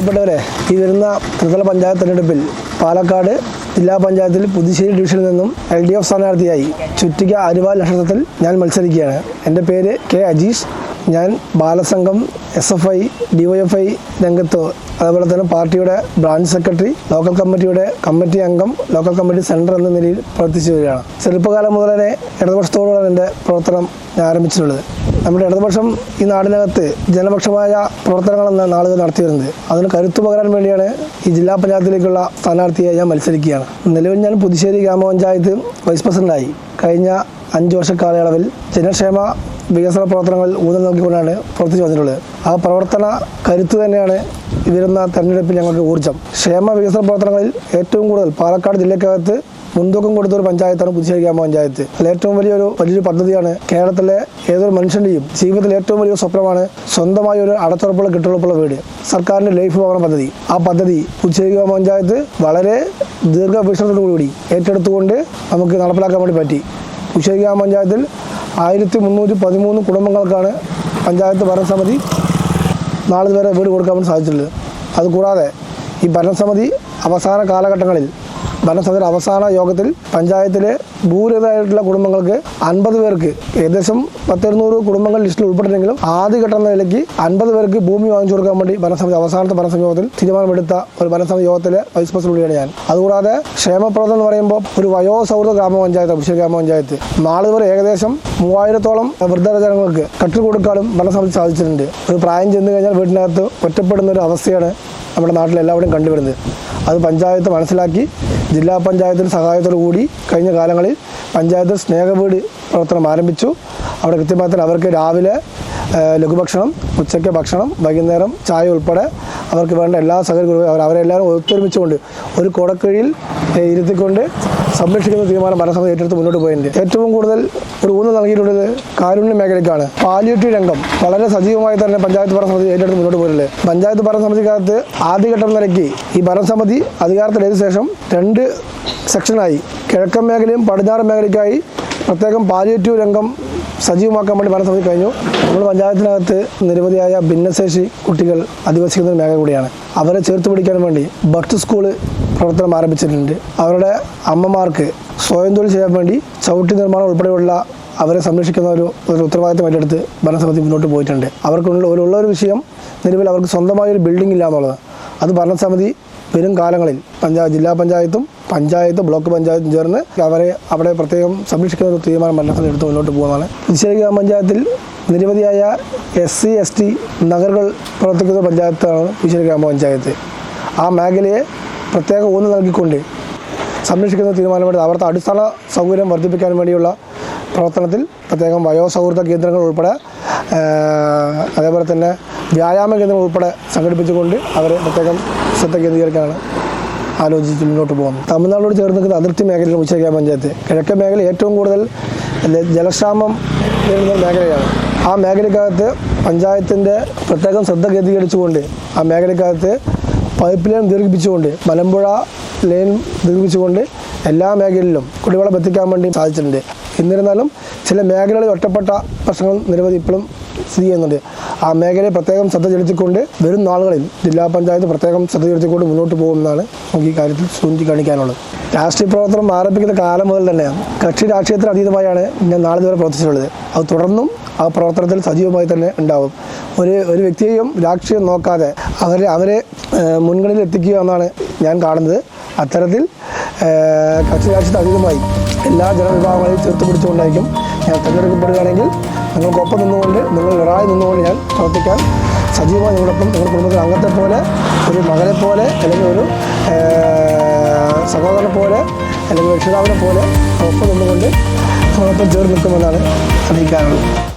പ്രിയപ്പെട്ടവരെ ഈ വരുന്ന ത്രിതല പഞ്ചായത്ത് തെരഞ്ഞെടുപ്പിൽ പാലക്കാട് ജില്ലാ പഞ്ചായത്തിൽ പുതുശ്ശേരി ഡിവിഷനിൽ നിന്നും എൽ ഡി എഫ് സ്ഥാനാർത്ഥിയായി ചുറ്റിക അരുവാൽ നക്ഷത്രത്തിൽ ഞാൻ മത്സരിക്കുകയാണ്. എന്റെ പേര് കെ അജീഷ്. ഞാൻ Balasangham S F I DYFI രംഗത്ത് അതുപോലെ തന്നെ പാർട്ടിയുടെ ബ്രാഞ്ച് സെക്രട്ടറി ലോക്കൽ കമ്മിറ്റിയുടെ കമ്മിറ്റി അംഗം ലോക്കൽ കമ്മിറ്റി സെന്റർ എന്ന നിലയിൽ പ്രവർത്തിച്ചു വരികയാണ്. ചെറുപ്പകാലം മുതൽ തന്നെ ഇടതുപക്ഷത്തോടുള്ള എന്റെ പ്രവർത്തനം ഞാൻ ആരംഭിച്ചിട്ടുള്ളത്. നമ്മുടെ ഇടതുപക്ഷം ഈ നാടിനകത്ത് ജനപക്ഷമായ പ്രവർത്തനങ്ങളെന്ന നാളുകൾ നടത്തി വരുന്നത്. അതിന് കരുത്തു പകരാൻ വേണ്ടിയാണ് ഈ ജില്ലാ പഞ്ചായത്തിലേക്കുള്ള സ്ഥാനാർത്ഥിയായി ഞാൻ മത്സരിക്കുകയാണ്. നിലവിൽ ഞാൻ പുതുശ്ശേരി ഗ്രാമപഞ്ചായത്ത് വൈസ് പ്രസിഡന്റായി കഴിഞ്ഞ അഞ്ച് വർഷ കാലയളവിൽ ജനക്ഷേമ വികസന പ്രവർത്തനങ്ങളിൽ ഊന്നൽ നൽകിക്കൊണ്ടാണ് പ്രവർത്തിച്ചു വന്നിട്ടുള്ളത്. ആ പ്രവർത്തന കരുത്ത് തന്നെയാണ് വരുന്ന തെരഞ്ഞെടുപ്പിൽ ഞങ്ങൾക്ക് ഊർജം. ക്ഷേമ വികസന പ്രവർത്തനങ്ങളിൽ ഏറ്റവും കൂടുതൽ പാലക്കാട് ജില്ലക്കകത്ത് മുൻതൂക്കം കൊടുത്ത ഒരു പഞ്ചായത്താണ് പുതുശ്ശേരി ഗ്രാമപഞ്ചായത്ത് അതിൽ ഏറ്റവും വലിയൊരു വലിയൊരു പദ്ധതിയാണ് കേരളത്തിലെ ഏതൊരു മനുഷ്യന്റെയും ജീവിതത്തിലെ ഏറ്റവും വലിയ സ്വപ്നമാണ് സ്വന്തമായ ഒരു അടച്ചുറപ്പുള്ള കെട്ടുറപ്പുള്ള വീട്. സർക്കാരിന്റെ ലൈഫ് ഭവന പദ്ധതി. ആ പദ്ധതി പുതുശ്ശേരി ഗ്രാമപഞ്ചായത്ത് വളരെ ദീർഘവീക്ഷണത്തോടുകൂടി ഏറ്റെടുത്തുകൊണ്ട് നമുക്ക് നടപ്പിലാക്കാൻ വേണ്ടി പറ്റി. പുതുശ്ശേരി ഗ്രാമപഞ്ചായത്തിൽ ആയിരത്തി മുന്നൂറ്റി പതിമൂന്ന് കുടുംബങ്ങൾക്കാണ് പഞ്ചായത്ത് ഭരണസമിതി നാളെ വരെ വീട് കൊടുക്കാൻ സാധിച്ചിട്ടുള്ളത്. അതുകൂടാതെ ഈ ഭരണസമിതി അവസാന കാലഘട്ടങ്ങളിൽ ഭരണസമിതിയുടെ അവസാന യോഗത്തിൽ പഞ്ചായത്തിലെ ഭൂരഹിതമായിട്ടുള്ള കുടുംബങ്ങൾക്ക് അൻപത് പേർക്ക് ഏകദേശം പത്തിരുന്നൂറ് കുടുംബങ്ങൾ ലിസ്റ്റിൽ ഉൾപ്പെട്ടില്ലെങ്കിലും ആദ്യഘട്ട നിലയ്ക്ക് അൻപത് പേർക്ക് ഭൂമി വാങ്ങിച്ചു കൊടുക്കാൻ വേണ്ടി ഭരണസമിതി അവസാനത്തെ ഭരണസമിതി യോഗത്തിൽ തീരുമാനമെടുത്ത ഒരു ഭരണസമിതി യോഗത്തിലെ വൈസ് പ്രസിഡന്റാണ് ഞാൻ. അതുകൂടാതെ ക്ഷേമപ്രദം എന്ന് പറയുമ്പോൾ ഒരു വയോസൗഹൃദ ഗ്രാമപഞ്ചായത്ത് പുരുഷ ഗ്രാമപഞ്ചായത്ത്. നാളെ വരെ ഏകദേശം മൂവായിരത്തോളം വൃദ്ധജനങ്ങൾക്ക് കട്ടിൽ കൊടുക്കാനും ഭരണസമിതി സാധിച്ചിട്ടുണ്ട്. ഒരു പ്രായം ചെന്ന് കഴിഞ്ഞാൽ വീട്ടിനകത്ത് ഒറ്റപ്പെടുന്ന ഒരു അവസ്ഥയാണ് നമ്മുടെ നാട്ടിൽ എല്ലാവരും കണ്ടുവരുന്നത്. അത് പഞ്ചായത്ത് മനസ്സിലാക്കി ജില്ലാ പഞ്ചായത്തിന്റെ സഹായത്തോടു കൂടി കഴിഞ്ഞ കാലങ്ങളിൽ പഞ്ചായത്ത് സ്നേഹവീട് പ്രവർത്തനം ആരംഭിച്ചു. അവിടെ കൃത്യമായി അവർക്ക് രാവിലെ ലഘുഭക്ഷണം ഉച്ചയ്ക്ക് ഭക്ഷണം വൈകുന്നേരം ചായ ഉൾപ്പെടെ അവർക്ക് വേണ്ട എല്ലാ സഹകരണവും അവർ അവരെല്ലാവരും ഒത്തൊരുമിച്ചുകൊണ്ട് ഒരു കുടക്കീഴിൽ ഇരുത്തിക്കൊണ്ട് സംരക്ഷിക്കുന്ന തീരുമാനം ഭരണസമിതി ഏറ്റെടുത്ത് മുന്നോട്ട് പോയതിന്റെ. ഏറ്റവും കൂടുതൽ ഒരു ഊന്നൽ നൽകിയിട്ടുള്ളത് കാരുണ്യ മേഖലയ്ക്കാണ്. പാലിയേറ്റീവ് രംഗം വളരെ സജീവമായി തന്നെ പഞ്ചായത്ത് ഭരണസമിതി ഏറ്റെടുത്ത് മുന്നോട്ട് പോയിട്ടുണ്ട്. പഞ്ചായത്ത് ഭരണസമിതിക്കകത്ത് ആദ്യഘട്ടം നിലയ്ക്ക് ഈ ഭരണസമിതി അധികാരത്തിലേതിയ ശേഷം രണ്ട് സെക്ഷനായി. കിഴക്കൻ മേഖലയും പടിഞ്ഞാറൻ മേഖലയ്ക്കായി പ്രത്യേകം പാലിയേറ്റീവ് രംഗം സജീവമാക്കാൻ വേണ്ടി ഭരണസമിതി കഴിഞ്ഞു. നമ്മൾ പഞ്ചായത്തിനകത്ത് നിരവധിയായ ഭിന്നശേഷി കുട്ടികൾ അധിവസിക്കുന്ന മേഖല കൂടിയാണ്. അവരെ ചേർത്ത് പിടിക്കാൻ വേണ്ടി ഭക്തി സ്കൂൾ പ്രവർത്തനം ആരംഭിച്ചിട്ടുണ്ട്. അവരുടെ അമ്മമാർക്ക് സ്വയം തൊഴിൽ ചെയ്യാൻ വേണ്ടി ചവിട്ടി നിർമ്മാണം ഉൾപ്പെടെയുള്ള അവരെ സംരക്ഷിക്കുന്ന ഒരു ഒരു ഉത്തരവാദിത്തം ഏറ്റെടുത്ത് ഭരണസമിതി മുന്നോട്ട് പോയിട്ടുണ്ട്. അവർക്കുള്ള ഒരു ഉള്ള ഒരു വിഷയം നിലവിൽ അവർക്ക് സ്വന്തമായ ഒരു ബിൽഡിംഗ് ഇല്ല എന്നുള്ളത്. അത് ഭരണസമിതി വരും കാലങ്ങളിൽ പഞ്ചായത്ത് ജില്ലാ പഞ്ചായത്തും പഞ്ചായത്ത് ബ്ലോക്ക് പഞ്ചായത്തും ചേർന്ന് അവരെ അവിടെ പ്രത്യേകം സംരക്ഷിക്കുന്ന ഒരു തീരുമാനം ഭരണസമിതി എടുത്ത് മുന്നോട്ട് പോകുന്നതാണ് പുതുശ്ശേരി ഗ്രാമപഞ്ചായത്തിൽ നിരവധിയായ എസ് സി എസ് ടി നഗറുകൾ പ്രവർത്തിക്കുന്ന പഞ്ചായത്താണ് പുതുശ്ശേരി ഗ്രാമപഞ്ചായത്ത്. ആ മേഖലയെ പ്രത്യേക ഊന്നൽ നൽകിക്കൊണ്ട് സംരക്ഷിക്കുന്ന തീരുമാനമെടുത്ത് അവിടുത്തെ അടിസ്ഥാന സൗകര്യം വർദ്ധിപ്പിക്കാൻ വേണ്ടിയുള്ള പ്രവർത്തനത്തിൽ പ്രത്യേകം വയോസൗഹൃദ കേന്ദ്രങ്ങൾ ഉൾപ്പെടെ അതേപോലെ തന്നെ വ്യായാമ കേന്ദ്രങ്ങൾ ഉൾപ്പെടെ സംഘടിപ്പിച്ചുകൊണ്ട് അവരെ പ്രത്യേകം ശ്രദ്ധ കേന്ദ്രീകരിക്കാനാണ് ആലോചിച്ച് മുന്നോട്ട് പോകുന്നു. തമിഴ്നാടോട് ചേർന്ന് നിൽക്കുന്ന അതിർത്തി മേഖലയിൽ ഉച്ചയ്ക്ക പഞ്ചായത്ത്. കിഴക്കൻ മേഖല ഏറ്റവും കൂടുതൽ ജലക്ഷാമം നേരിടുന്ന മേഖലയാണ്. ആ മേഖലക്കകത്ത് പഞ്ചായത്തിന്റെ പ്രത്യേകം ശ്രദ്ധ കേന്ദ്രീകരിച്ചുകൊണ്ട് ആ മേഖലക്കകത്ത് പൈപ്പ് ലൈൻ ദീർഘിപ്പിച്ചുകൊണ്ട് മലമ്പുഴ ലൈൻ ദീർഘിപ്പിച്ചുകൊണ്ട് എല്ലാ മേഖലയിലും കുടിവെള്ളം എത്തിക്കാൻ വേണ്ടി സാധിച്ചിട്ടുണ്ട്. എന്നിരുന്നാലും ചില മേഖലകളിൽ ഒറ്റപ്പെട്ട പ്രശ്നങ്ങൾ നിരവധി ഇപ്പോഴും സ്ഥിതി ചെയ്യുന്നുണ്ട്. ആ മേഖലയെ പ്രത്യേകം ശ്രദ്ധ ചെലുത്തിക്കൊണ്ട് വരും നാളുകളിൽ ജില്ലാ പഞ്ചായത്ത് പ്രത്യേകം ശ്രദ്ധ ചെലുത്തിക്കൊണ്ട് മുന്നോട്ട് പോകുമെന്നാണ് നമുക്ക് ഈ കാര്യത്തിൽ ചൂണ്ടിക്കാണിക്കാനുള്ളത്. രാഷ്ട്രീയ പ്രവർത്തനം ആരംഭിക്കുന്ന കാലം മുതൽ തന്നെ കക്ഷി രാഷ്ട്രീയത്തിന് അതീതമായാണ് ഞാൻ നാളെ ഇതുവരെ പ്രവർത്തിച്ചിട്ടുള്ളത്. അത് തുടർന്നും ആ പ്രവർത്തനത്തിൽ സജീവമായി തന്നെ ഉണ്ടാവും. ഒരു ഒരു വ്യക്തിയെയും രാഷ്ട്രീയം നോക്കാതെ അവരെ അവരെ മുൻഗണനയിൽ എത്തിക്കുക എന്നാണ് ഞാൻ കാണുന്നത്. അത്തരത്തിൽ കക്ഷി രാഷ്ട്രീയത്തിന് അതീതമായി എല്ലാ ജനവിഭാഗങ്ങളെയും ചേർത്ത് പിടിച്ചുകൊണ്ടായിരിക്കും ഞാൻ തിരഞ്ഞെടുക്കപ്പെടുകയാണെങ്കിൽ നിങ്ങൾക്കൊപ്പം നിന്നുകൊണ്ട് നിങ്ങൾ ഒരാളായി നിന്നുകൊണ്ട് ഞാൻ പ്രവർത്തിക്കാൻ സജീവമായി നിങ്ങളോടൊപ്പം നിങ്ങളുടെ കുടുംബത്തിലെ അംഗത്തെ പോലെ ഒരു മകനെ പോലെ അല്ലെങ്കിൽ ഒരു സഹോദരനെ പോലെ അല്ലെങ്കിൽ രക്ഷിതാവിനെ പോലെ ഒപ്പം നിന്നുകൊണ്ട് നിങ്ങളൊപ്പം ചേർന്ന് നിൽക്കുമെന്നാണ് അറിയിക്കാനുള്ളത്.